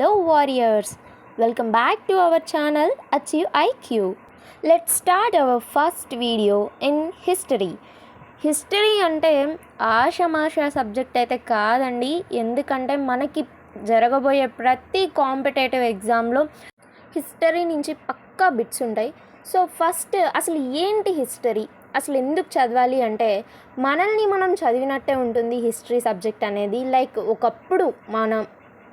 Hello warriors welcome back to our channel achieve IQ let start our first video in history history అంటే ఆషమాష subject అయితే కాదండి. ఎందుకంటే మనకి జరగబోయే ప్రతి కాంపిటేటివ్ ఎగ్జామ్లో హిస్టరీ నుంచి పక్కా బిట్స్ ఉంటాయి. సో ఫస్ట్ అసలు ఏంటి హిస్టరీ అసలు ఎందుకు చదవాలి అంటే మనల్ని మనం చదివినట్టే ఉంటుంది హిస్టరీ సబ్జెక్ట్ అనేది. లైక్ ఒకప్పుడు మన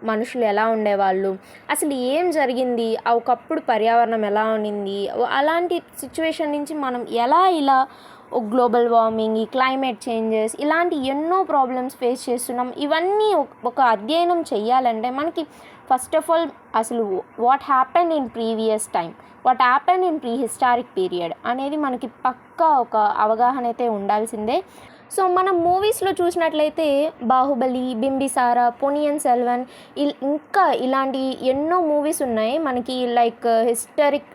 మనుషులు ఎలా ఉండేవాళ్ళు? అసలు ఏం జరిగింది? ఒకప్పుడు పర్యావరణం ఎలా ఉన్నింది అలాంటి సిచ్యువేషన్ నుంచి మనం ఎలా ఇలా గ్లోబల్ వార్మింగ్ ఈ క్లైమేట్ చేంజెస్ ఇలాంటి ఎన్నో ప్రాబ్లమ్స్ ఫేస్ చేస్తున్నాం. ఇవన్నీ ఒక- ఒక అధ్యయనం చేయాలంటే మనకి ఫస్ట్ ఆఫ్ ఆల్ అసలు what happen in previous time what happen in pre historic period అనేది మనకి పక్కా ఒక అవగాహన అయితే ఉండాల్సిందే. సో మనం మూవీస్లో చూసినట్లయితే బాహుబలి బింబిసార పొనియన్ సెల్వన్ ఇల్ ఇంకా ఇలాంటి ఎన్నో మూవీస్ ఉన్నాయి. మనకి like historic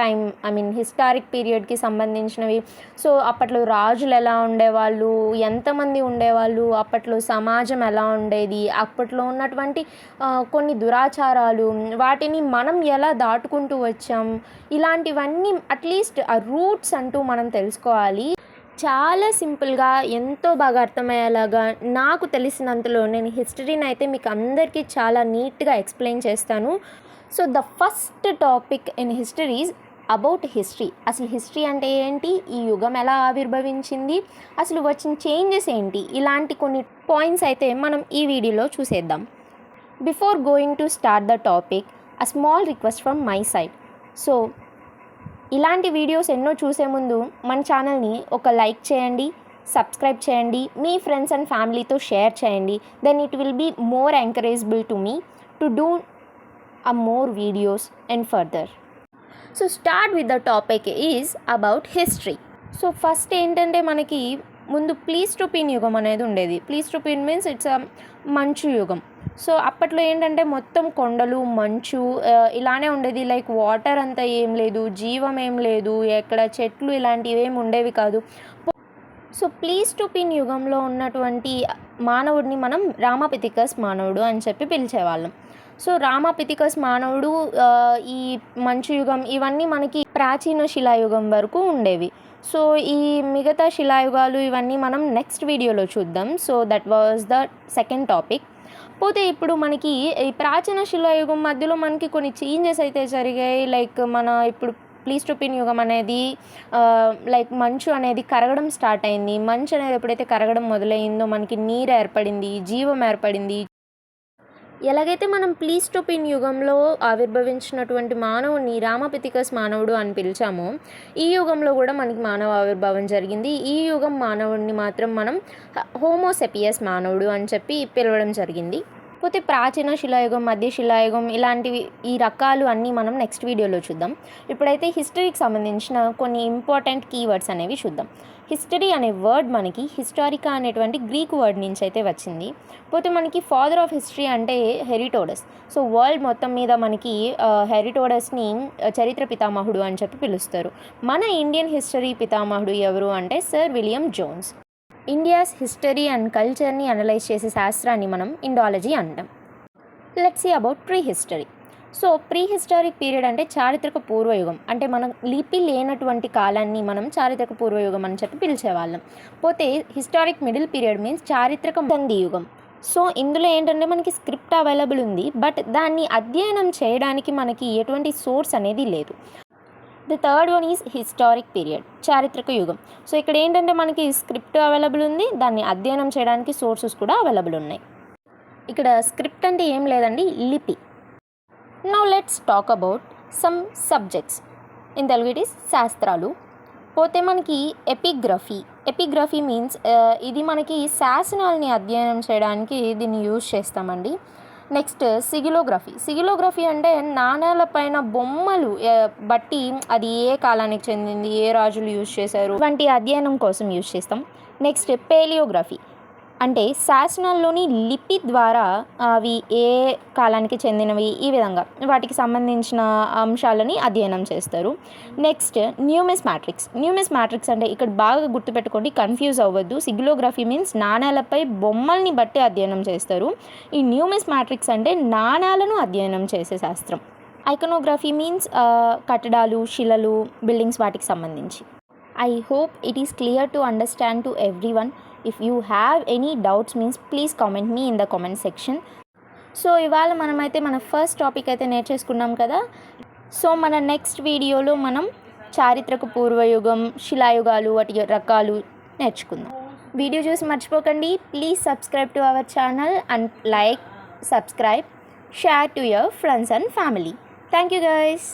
time I mean historic పీరియడ్కి సంబంధించినవి. సో అప్పట్లో రాజులు ఎలా ఉండేవాళ్ళు ఎంతమంది ఉండేవాళ్ళు అప్పట్లో సమాజం ఎలా ఉండేది అప్పట్లో ఉన్నటువంటి కొన్ని దురాచారాలు వాటిని మనం ఎలా దాటుకుంటూ వచ్చాం ఇలాంటివన్నీ అట్లీస్ట్ ఆ రూట్స్ అంటూ మనం తెలుసుకోవాలి. చాలా సింపుల్గా ఎంతో బాగా అర్థమయ్యేలాగా నాకు తెలిసినంతలో నేను హిస్టరీని అయితే మీకు అందరికీ చాలా నీట్గా ఎక్స్ప్లెయిన్ చేస్తాను. So the first topic in histories about history. అసలు హిస్టరీ అంటే ఏంటి? ఈ యుగం ఎలా ఆవిర్భవించింది? అసలు వచ్చిన చేంజెస్ ఏంటి? ఇలాంటి కొన్ని పాయింట్స్ అయితే మనం ఈ వీడియోలో చూసేద్దాం. Before going to start the topic a small request from my side. So ఇలాంటి వీడియోస్ ఎన్నో చూసే ముందు మన ఛానల్ని ఒక లైక్ చేయండి సబ్స్క్రైబ్ చేయండి మీ ఫ్రెండ్స్ అండ్ ఫ్యామిలీతో షేర్ చేయండి. Then it will be more encourageable to me to do a more videos and further so start with the topic is about history so first ఏంటంటే మనకి ముందు ప్లీజ్ టు పిన్ యుగం అనేది ఉండేది. Pleistocene means it's a మంచు యుగం. So అప్పట్లో ఏంటంటే మొత్తం కొండలు మంచు ఇలానే ఉండేది. లైక్ వాటర్ అంతా ఏం లేదు జీవం ఏం లేదు ఎక్కడ చెట్లు ఇలాంటివి ఏమి ఉండేవి కాదు. సో ప్లీజ్ టు పిన్ యుగంలో ఉన్నటువంటి మానవుడిని మనం రామపితికస్ మానవుడు అని చెప్పి పిలిచేవాళ్ళం. సో రామపితికస్ మానవుడు ఈ మంచు యుగం ఇవన్నీ మనకి ప్రాచీన శిలాయుగం వరకు ఉండేవి. సో ఈ మిగతా శిలాయుగాలు ఇవన్నీ మనం నెక్స్ట్ వీడియోలో చూద్దాం. So that was the second topic పోతే ఇప్పుడు మనకి ఈ ప్రాచీన శిలాయుగం మధ్యలో మనకి కొన్ని చేంజెస్ అయితే జరిగాయి. లైక్ మన ఇప్పుడు ప్లీస్టోపిన్ యుగం అనేది లైక్ మంచు అనేది కరగడం స్టార్ట్ అయింది. మంచు అనేది ఎప్పుడైతే కరగడం మొదలైందో మనకి నీరు ఏర్పడింది జీవం ఏర్పడింది ఎలాగైతే మనం ప్లీస్టోపిన్ యుగంలో ఆవిర్భవించినటువంటి మానవుని రామపితికస్ మానవుడు అని పిలిచామో ఈ యుగంలో కూడా మనకి మానవ ఆవిర్భావం జరిగింది. ఈ యుగం మానవుడిని మాత్రం మనం హోమోసెపియస్ మానవుడు అని చెప్పి పిలవడం జరిగింది. పోతే ప్రాచీన శిలాయుగం మధ్య శిలాయుగం ఇలాంటివి ఈ రకాలు అన్నీ మనం నెక్స్ట్ వీడియోలో చూద్దాం. ఇప్పుడైతే హిస్టరీకి సంబంధించిన కొన్ని ఇంపార్టెంట్ కీవర్డ్స్ అనేవి చూద్దాం. హిస్టరీ అనే వర్డ్ మనకి హిస్టారికా అనేటువంటి గ్రీక్ వర్డ్ నుంచి అయితే వచ్చింది. పోతే మనకి ఫాదర్ ఆఫ్ హిస్టరీ అంటే హెరిటోడస్ సో వరల్డ్ మొత్తం మీద మనకి హెరిటోడస్ని చరిత్ర పితామహుడు అని చెప్పి పిలుస్తారు. మన ఇండియన్ హిస్టరీ పితామహుడు ఎవరు అంటే sir William Jones India's history and కల్చర్ని అనలైజ్ చేసే శాస్త్రాన్ని మనం ఇండాలజీ అంటాం. Let's see about pre history so pre historic period అంటే చారిత్రక పూర్వయుగం. అంటే మనం లిపి లేనటువంటి కాలాన్ని మనం చారిత్రక పూర్వయుగం అని చెప్పి పిలిచేవాళ్ళం. పోతే హిస్టారిక్ మిడిల్ పీరియడ్ మీన్స్ చారిత్రక సంధి యుగం సో ఇందులో ఏంటంటే మనకి స్క్రిప్ట్ అవైలబుల్ ఉంది. బట్ దాన్ని అధ్యయనం చేయడానికి మనకి ఎటువంటి సోర్స్ అనేది లేదు. The third one is historic period చారిత్రక యుగం. సో ఇక్కడ ఏంటంటే మనకి స్క్రిప్ట్ అవైలబుల్ ఉంది. దాన్ని అధ్యయనం చేయడానికి సోర్సెస్ కూడా అవైలబుల్ ఉన్నాయి. ఇక్కడ స్క్రిప్ట్ అంటే ఏం లేదండి లిపి. Now let's talk about some subjects in Telugu it is శాస్త్రాలు. పోతే మనకి ఎపిగ్రఫీ ఎపిగ్రఫీ మీన్స్ ఇది మనకి శాసనాల్ని అధ్యయనం చేయడానికి దీన్ని యూజ్ చేస్తామండి. నెక్స్ట్ సిగిలోగ్రఫీ. సిగిలోగ్రఫీ అంటే నాణేల పైన బొమ్మలు బట్టి అది ఏ కాలానికి చెందింది ఏ రాజులు యూజ్ చేశారు వంటి అధ్యయనం కోసం యూజ్ చేస్తాం. Next palaeography. అంటే శాసనాల్లోని లిపి ద్వారా అవి ఏ కాలానికి చెందినవి? ఈ విధంగా. వాటికి సంబంధించిన అంశాలని అధ్యయనం చేస్తారు. Next numismatics. న్యూమిస్ మ్యాట్రిక్స్ అంటే ఇక్కడ బాగా గుర్తుపెట్టుకోండి కన్ఫ్యూజ్ అవ్వద్దు. సిగ్లోగ్రఫీ మీన్స్ నాణాలపై బొమ్మల్ని బట్టి అధ్యయనం చేస్తారు. ఈ న్యూమిస్ మ్యాట్రిక్స్ అంటే నాణ్యాలను అధ్యయనం చేసే శాస్త్రం. ఐకనోగ్రఫీ మీన్స్ కట్టడాలు శిలలు బిల్డింగ్స్ వాటికి సంబంధించి. I hope it is clear to understand to everyone if you have any doubts means please comment me in the comment section so ఇవాళ మనమైతే మన ఫస్ట్ టాపిక్ అయితే నేర్చేసుకున్నాం కదా. సో మన నెక్స్ట్ వీడియోలో మనం చారిత్రక పూర్వయుగం శిలాయుగాలు వాటి రకాలు నేర్చుకుందాం. వీడియో చూసి మర్చిపోకండి. Please subscribe to our channel and like subscribe share to your friends and family thank you guys